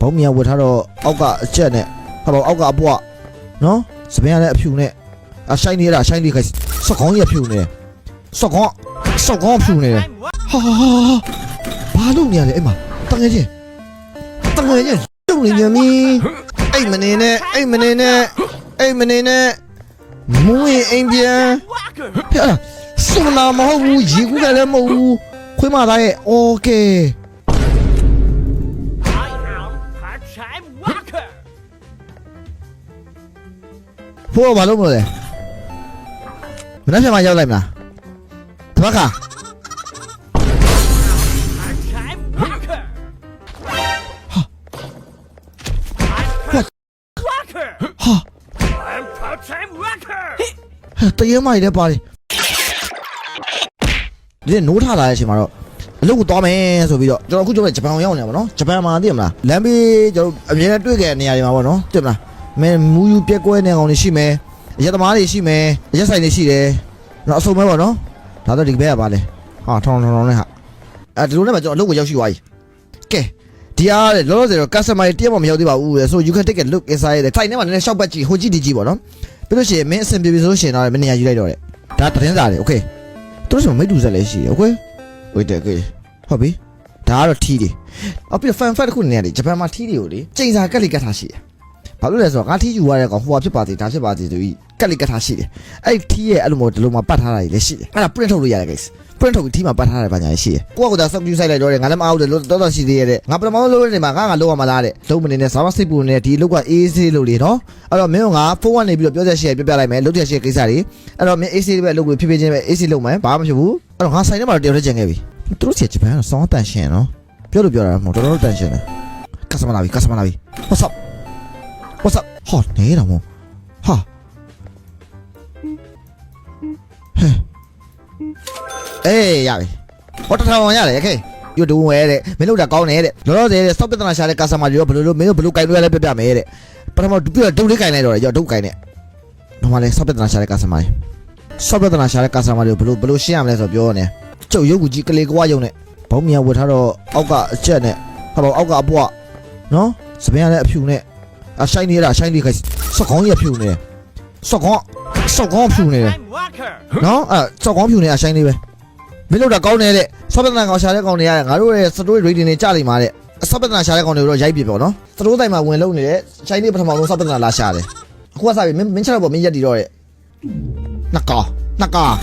ဘုံမြန်ဝတ်ထားတော့အောက်ကအချက်နဲ့ဟာပေါ့အောက်ကအပွားနော်စပင်းရတဲ့အဖြူနဲ့အရှိုင်းနေတာရှိုင်းလေးခိုင်စောက်ကောင်းကြီးအဖြူနေတယ်စောက်ကောင်းစောက်ကောင်းအဖြူနေတယ်ဟာဟာဟာဘာလုပ်နေရလဲအဲ့မှာတငယ်ချင်းတငယ်ချင်းတုံနေညမီအဲ့မနေနဲ့အဲ့မနေနဲ့အဲ့မနေနဲ့မွေးအိမ်ပြန်ဖျက်စုံနာမဟုတ်ဘူးရေကူးကလည်းမဟုတ်ဘူးခွေးမသားရဲ့โอเค ဖိုးကဘာလုပ်မလို့လဲမနေ့ကမှရောက်လိုက်မလားတပတ်ခါ Part-time worker. What? I'm worker. ဟာ I'm part-time worker. တရေမိုက်လည်းပါတယ်ဒီနိုးထလာတဲ့အချိန်မှာတော့အလုပ်ကိုသွားမယ်ဆိုပြီးတော့ကျွန်တော်အခုကျွန်တော်ဂျပန်ကိုရောက်နေတာပါနော်ဂျပန်မှာသိရမလားလမ်းဘေးကျွန်တော်အမြဲတမ်းတွေ့ခဲ့တဲ့နေရာတွေမှာပေါ့နော်သိရမလား မဲမူယူပြက်ကွဲနေကောင်တွေရှိမယ်ရက်သမားတွေရှိမယ်ရက်ဆိုင်တွေရှိတယ်တော့အစုံပဲပေါ့နော်ဒါတော့ဒီဘက်ကပါလေဟာထောင်းထောင်းထောင်းနဲ့ဟာအဲဒီလိုနဲ့မှကျွန်တော်အလုပ်ကိုရောက်ရှိသွားပြီကဲဒီအားတဲ့လောလောဆယ်တော့ customer တွေတရက်မှမရောက်သေးပါဘူးလေ so you can take a look inside တဲ့ site ထဲမှာလည်းရှောက်ပတ်ကြည့်ဟိုကြည့်ဒီကြည့်ပေါ့နော်ပြီးလို့ရှိရင်မင်းအဆင်ပြေပြီဆိုလို့ရှိရင်တော့မင်းနေရာယူလိုက်တော့တဲ့ဒါသတင်းစာတွေ okay သူတို့ဆိုမိတ်တူဆက်လည်းရှိတယ် okay ဝေးတယ်ကေဟုတ်ပြီဒါကတော့ထီးတွေအော်ပြီးတော့ fan fact တစ်ခုနေရတယ်ဂျပန်မှာထီးတွေကိုလေချိန်စာကက်လီကတ်ထားရှိတယ် ဘာလို့လဲဆိုတော့ငါထီးယူရတဲ့ကောင်ဟိုဟာဖြစ်ပါသေးဒါဖြစ်ပါသေးသူကြီးကက်လီကတ်ထားရှိတယ်အဲ့ဒီထီးရဲ့အဲ့လိုမျိုးဒီလိုမှပတ်ထားတာကြီးလည်းရှိတယ်အဲ့ဒါ print ထုတ်လို့ရတယ် guys print ထုတ်ပြီးထီးမှာပတ်ထားတယ်ဘာညာရှိတယ်ကိုကကဒါ sub view site လိုက်တော့တယ်ငါလည်းမအောင်တယ်လို့တော်တော်ရှိသေးရဲ့တဲ့ငါပထမဆုံးလုပ်နေမှာငါငါလုပ်ရမှာလားတဲ့လုံးမနေနဲ့စာမစိတ်ပူနေဒီလောက်ကအေးဆေးလို့လေနော်အဲ့တော့မင်းကငါဖုန်းကနေပြီးတော့ပြောချက်ရှိရပြပြလိုက်မယ်လုပ်ချက်ရှိရကိစ္စတွေအဲ့တော့မင်းအေးဆေးပဲလုပ်ပြီးဖြည်းဖြည်းချင်းပဲအေးဆေးလုပ်မယ်ဘာမှမဖြစ်ဘူးအဲ့တော့ငါဆိုင်ထဲမှာတော့တယောက်တည်းကျန်ခဲ့ပြီသူတို့စီဂျပန်ကတော့စောင်းတန်ရှင်နော်ပြောလို့ပြောတာမဟုတ်တော်တော်တန်ရှင်တယ်ကစမလာပြီကစမလာပြီ what's up what's up ဟောနဲတာမို့ဟာဟဲ့အေးရပြီဟောတထောင်ရတယ်ရခဲပြတူဝဲတဲ့မင်းလောက်တာကောင်းတယ်တဲ့လောလောဆယ်တဲ့စောက်ပြဿနာရှာတဲ့ကာစမာတွေရောဘယ်လိုလုပ်မင်းတို့ဘယ်လိုကင်လို့ရလဲပြပြမယ်တဲ့ပထမဒုတိယဒုတ်လေးကင်လိုက်တော့ရောဒုတ်ကင်တဲ့ဘာမှလဲစောက်ပြဿနာရှာတဲ့ကာစမာတွေစောက်ပြဿနာရှာတဲ့ကာစမာတွေဘယ်လိုဘယ်လိုရှင်းရမလဲဆိုပြောနေကျုပ်ရုပ်ကူကြီးကလေးကွာရုံနဲ့ဘောင်းမြေဝတ်ထားတော့အောက်ကအချက်နဲ့ဟောအောက်ကအပွားနော်စပင်းရတဲ့အဖြူနဲ့ အရှိုင်းနေတာရှိုင်းလေးခိုင်စောက်ကောင်းကြီးအဖြူနေတယ်စောက်ကောင်းစောက်ကောင်းအဖြူနေတယ် I'm worker. နော်အဲစောက်ကောင်းဖြူနေအရှိုင်းလေးပဲမင်းတို့တာကောင်းနေတဲ့ဆော့ပဒနာကောင်ရှာတဲ့ကောင်တွေရတယ်ငါတို့ရဲ့စတိုးရေဒီတွေကြလိမ့်ပါတဲ့ဆော့ပဒနာရှာတဲ့ကောင်တွေကိုတော့ရိုက်ပြပေါ့နော်စတိုးတိုင်းမှာဝင်လုံးနေတဲ့ရှိုင်းလေးပထမဆုံးဆော့ပဒနာလာရှာတယ်အခုကစားပြီမင်းမင်းချက်တော့ပေါ့မင်းရက်တီတော့တဲ့နှစ်ကောင်နှစ်ကောင်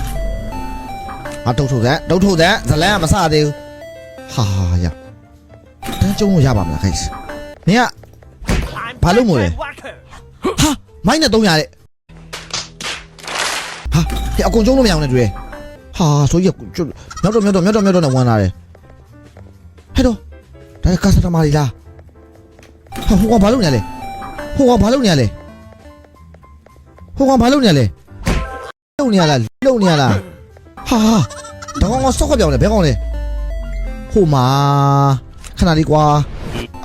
အတုတ်ထုတ်တဲ့တုတ်ထုတ်တဲ့ဇလန်ကမစသေးဘူးဟာရတန်းကျုံလို့ရပါမလားခိုင်းမင်းက I'm Balloon mo part-time eh. worker. ဟာမိုင်းနဲ့300တဲ့ဟာဒီအကုန်ကျုံလို့မရအောင်နဲ့တွေ့ဟာဆိုရကျွတ်မြောက်တော့မြောက်တော့မြောက်တော့မြောက်တော့နဲ့ဝင်လာတယ်ဟဲ့တော့ဒါကစတမာလီလားဟာဟိုကဘာလုပ်နေလဲဟိုကဘာလုပ်နေလဲဟိုကဘာလုပ်နေလဲလုံနေရလားလုံနေရလားဟာဟာဒါကောင်ကစောက်ခပြောင်းလဲဘဲကောင်လဲဟိုမှာခဏလေးကွာ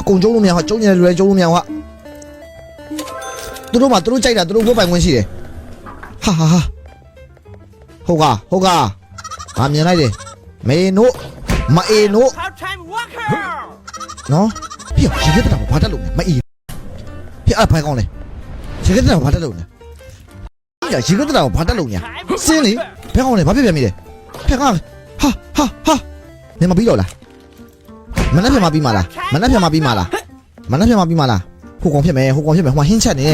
အကုန်ကျုံလို့မရဟာကျုံနေတယ်လူလည်းကျုံလို့မရဟာ သူတို့မှသူတို့ကြိုက်တာသူတို့ဝတ်ပိုင်ခွင့်ရှိတယ်ဟာဟာဟာဟုတ်ကဟုတ်ကငါမြင်လိုက်တယ်မေနို့မအေနို့ Part-time worker. နော်ပြရေကတဲ့ဘာတက်လို့လဲမအေပြအဖိုင်ကောင်းလဲရေကတဲ့ဘာတက်လို့လဲပြရေကတဲ့ဘာတက်လို့ညာ Part-time စင်းလေ worker. ဘဲကောင်းလဲဘာပြပြန်မိလဲဖက်ကဟာဟာဟာနေမပြီးတော့လားမနှက်ပြန်မပြီးမလားမနှက်ပြန်မပြီးမလားမနှက်ပြန်မပြီးမလားဟိုကောင်ဖြစ်မယ်ဟိုကောင်ဖြစ်မယ်ဟိုမှာဟင်းချက်နေ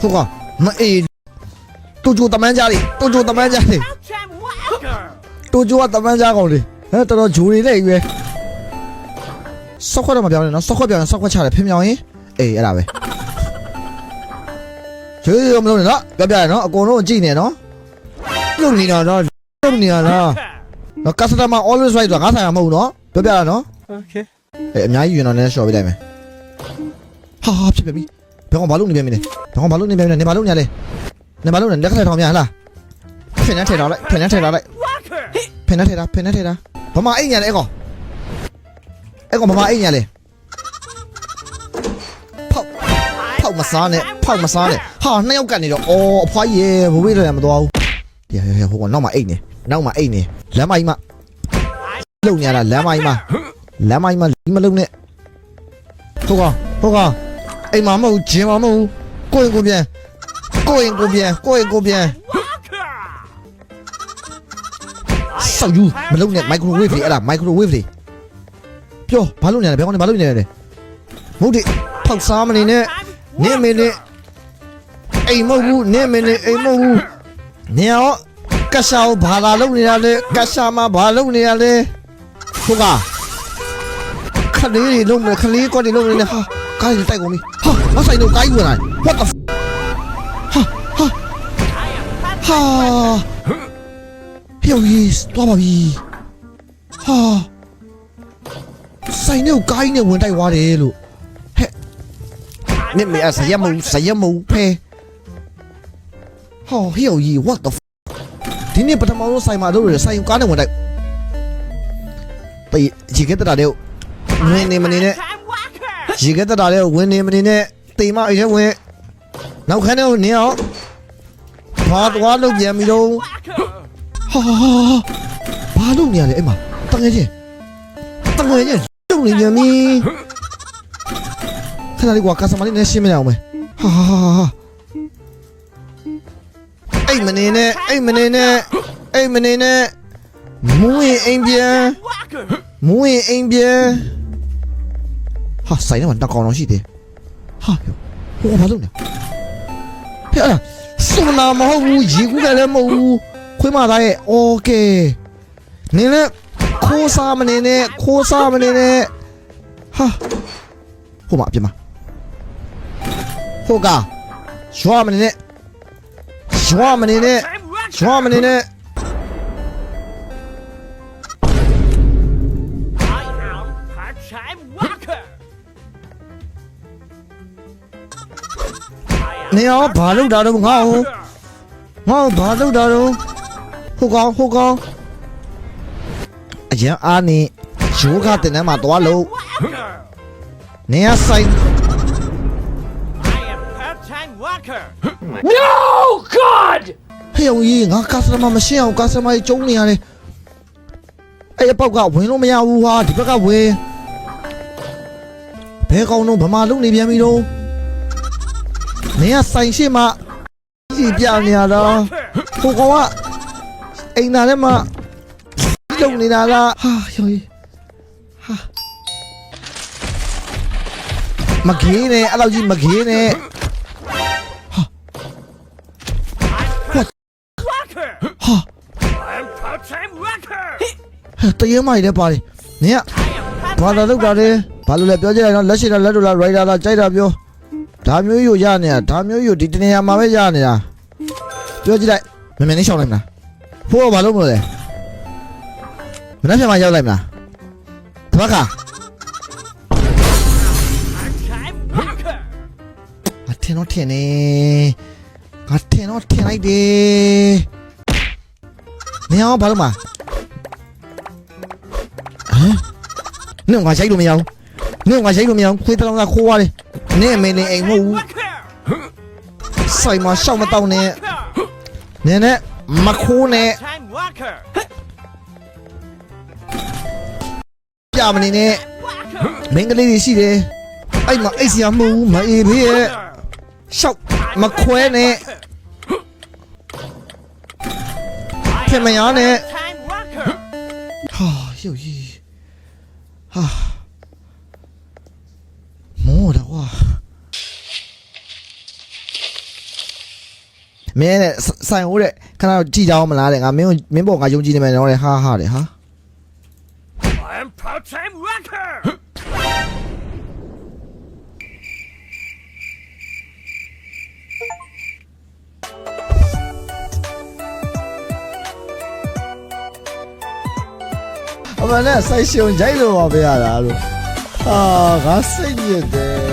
ဟိုကောင်မအေတူတူတမန်ကြလေတူတူတမန်ကြလေ Part-time worker. တူတူကတမန်ကြကောင်လေဟဲ့တော်တော်ဂျိုနေလိုက်ရွယ်စောက်ခွက်တော့မပြောင်းနဲ့နော်စောက်ခွက်ပြောင်းရင်စောက်ခွက်ချတယ်ဖင်မြောင်ရင်အေးအဲ့ဒါပဲကျေးဇူးမလို့နဲ့နော်ပြောပြရနော်အကုန်လုံးကြည့်နေနော်လုံနေတာနော်လုံနေတာနော် Worker. နော် customer always right ဆိုတာငါဆိုင်ရမဟုတ်ဘူးနော်ပြောပြရနော် Okay. အေးအများကြီးယူရင်တော့လည်း short ပေးလိုက်မယ်ဟာဟာဖြစ်ပြီ ဘယ်ကောင်ဘာလုပ်နေပြန်မလဲဘယ်ကောင်ဘာလုပ်နေပြန်မလဲနေဘာလုပ်နေရလဲနေဘာလုပ်နေလက်ခက်ထောင်များဟလားဖင်နဲ့ထဲတော့လိုက်ဖင်နဲ့ထဲတော့လိုက် Worker. ဖင်နဲ့ထဲတာဖင်နဲ့ထဲတာဘာမှအိမ်ညာလဲအဲ့ကောင်အဲ့ကောင်ဘာမှအိမ်ညာလဲဖောက်ဖောက်မစားနဲ့ဖောက်မစားနဲ့ဟာနှစ်ယောက်ကနေတော့အော်အဖွားကြီးရေဘဝေးတော့မတော်ဘူးဟဲ့ဟဲ့ဟဲ့ဟိုကောင်နောက်မှအိမ်နေနောက်မှအိမ်နေလမ်းမကြီးမလုံညာလားလမ်းမကြီးမလမ်းမကြီးမလီမလုံနဲ့ဟိုကောင်ဟုတ်က အိမ်မှာမဟုတ်ဂျင်မှာမဟုတ်ကိုရင်ကိုပြန်ကိုရင်ကိုပြန်ကိုရင်ကိုပြန် Walker! စောက်ယူမလုံးနဲ့ microwave တွေအဲ့ဒါ microwave တွေပြောဘာလုပ်နေလဲဘယ်ကောင်နေဘာလုပ်နေလဲမဟုတ်ဒီဖောက်စားမနေနဲ့နင့်မင်းနဲ့အိမ်မဟုတ်ဘူးနင့်မင်းနဲ့အိမ်မဟုတ်ဘူးနင်ရောကတ်ရှာကိုဘာလာလုပ်နေတာလဲကတ်ရှာမှာဘာလုပ်နေတာလဲဟုတ်ကခလေးတွေလုံးမယ်ခလေးကွက်တွေလုံးနေဟာကားတွေတိုက်ကုန်ပြီ ဟာမဆိုင်တော့ကိုင်းဝင်လာ what the f- ဟာဟာဟာဟေ့ကြီးတော့ပါပြီဟာဆိုင်နဲ့ကိုကိုင်းနဲ့ဝင်တိုက်သွားတယ်လို့ဟဲ့နင့်မေအဆရမုံဆရမုံဖဲဟောဟေ့ကြီး what the f- ဒီနေ့ပထမဆုံးဆိုင်မှာလုပ်ရဆိုင်ကားနဲ့ဝင်တိုက်တေးရေကတဲ့တာတဲ့ဝင်နေမနေနဲ့ Time Walker! ရေက တဲ့တာတဲ့ဝင်နေမနေနဲ့တေးမအဲ့ဝင်နောက်ခန်းထဲကိုနင်းအောင်ဘာသွားလို့ပြန်ပြီးတော့ Walker! ဟာဟာဟာဘာလုပ်နေရလဲအဲ့မှာတငယ်ချင်းတငယ်ချင်းတုံနေပြန်ပြီခဏလေးကွာကာစမလေးနဲ့ရှင်းမရအောင်မယ်ဟာဟာဟာဟာအိတ်မနေနဲ့အိတ်မနေနဲ့အိတ်မနေနဲ့မူးရင်အိမ်ပြန် Walker! မူးရင်အိမ်ပြန်ဟာဆိုင်ထဲမှာတက်ကောင်တော့ရှိသေး ဟာဟိုဘာလုပ်နေဟဲ့အဲ့ဒါစုံနာမဟုတ်ဘူးရေကူးတယ်လည်းမဟုတ်ဘူးခွေးမသားရဲ့โอเคနင်းလည်းခိုးစားမနေနဲ့ခိုးစားမနေနဲ့ဟာဟိုမှာအပြစ်မှာဟိုကရွာမနေနဲ့ရွာမနေနဲ့ Time Walker! ရွာမနေနဲ့ နေရောဘာလုပ်တာတော့ငါ့ကိုငါ့ကိုဘာလုပ်တာတော့ဟိုကောင်ဟိုကောင်အရင်အားနေယောဂတင်ထဲမှာသွားလို့ Walker! နေရဆိုင် I am part-time Walker! No, God! ဟေ့အောင်ကြီးငါကာစတမမရှင်းအောင်ကာစတမကြီးကျုံးနေရတယ်အဲ့အပေါက်ကဝင်လို့မရဘူးဟာဒီဘက်ကဝင်ဘဲကောင်တော့ဗမာလုံနေပြန်ပြီတော့ နေရဆိုင်ရှိမှကြီးပြနေရတာ Walker! ဟိုကောင်ကအိမ်သားထဲမှာလုံနေတာလားဟာယောကြီးဟာမခေးနဲ့အဲ့လောက်ကြီးမခေးနဲ့ Walker! ဟာ I'm part-time Walker! တရေမိုက်လည်းပါတယ်နင်က I am ဘာသာ part-time လောက်တာလဲဘာလို့လဲပြောကြလိုက်တော့လက်ရှိတာလက်တို့လားရိုက်တာလားကြိုက်တာပြော ဒါမျိုးယူရနေတာဒါမျိုးယူဒီတနေရာမှာပဲရနေတာပြောကြည့်လိုက်မင်းမင်းလေးရှောင်းလိုက်မလားဖိုးကဘာလုပ်မလို့လဲမနေ့ပြန်မှရောက်လိုက်မလားတပတ်က part-time Walker! ငါထင်တော့ထင်နေငါထင်တော့ထင်လိုက်တယ်နေအောင်ဘာလို့မဟမ်နင်ကရိုက်လို့မရဘူးနင်ကရိုက်လို့မရဘူးခွေးတလောင်းကခိုးသွားတယ် နင်အမေနဲ့အိမ်မဟုတ်ဘူး Walker! ဆိုင်မှာရှောက်မတော့နဲ့ Walker! နင်နဲ့မခိုးနဲ့ Time Walker! ပြမနေနဲ့ Walker! မင်းကလေးတွေရှိတယ်အဲ့မှာအိတ်စရာမဟုတ်ဘူးမအေးဖေးရဲ့ရှောက်မခွဲနဲ့ခင်မရနဲ့ Time Walker! ဟာရုပ်ကြီးဟာမောတော့ကွာ မင်းနဲ့ဆဆိုင်ဟိုတဲ့ခဏကြည့်ကြအောင်မလားတဲ့ငါမင်းကိုမင်းပေါ်ငါယုံကြည်နေမယ်တော့တဲ့ဟာဟာတဲ့ဟာ I'm part-time Walker! အမှန်နဲ့ဆိုင်ရှင်ဂျိုက်လို့ပါပဲရတာလို့ဟာငါစိတ်ညစ်တယ်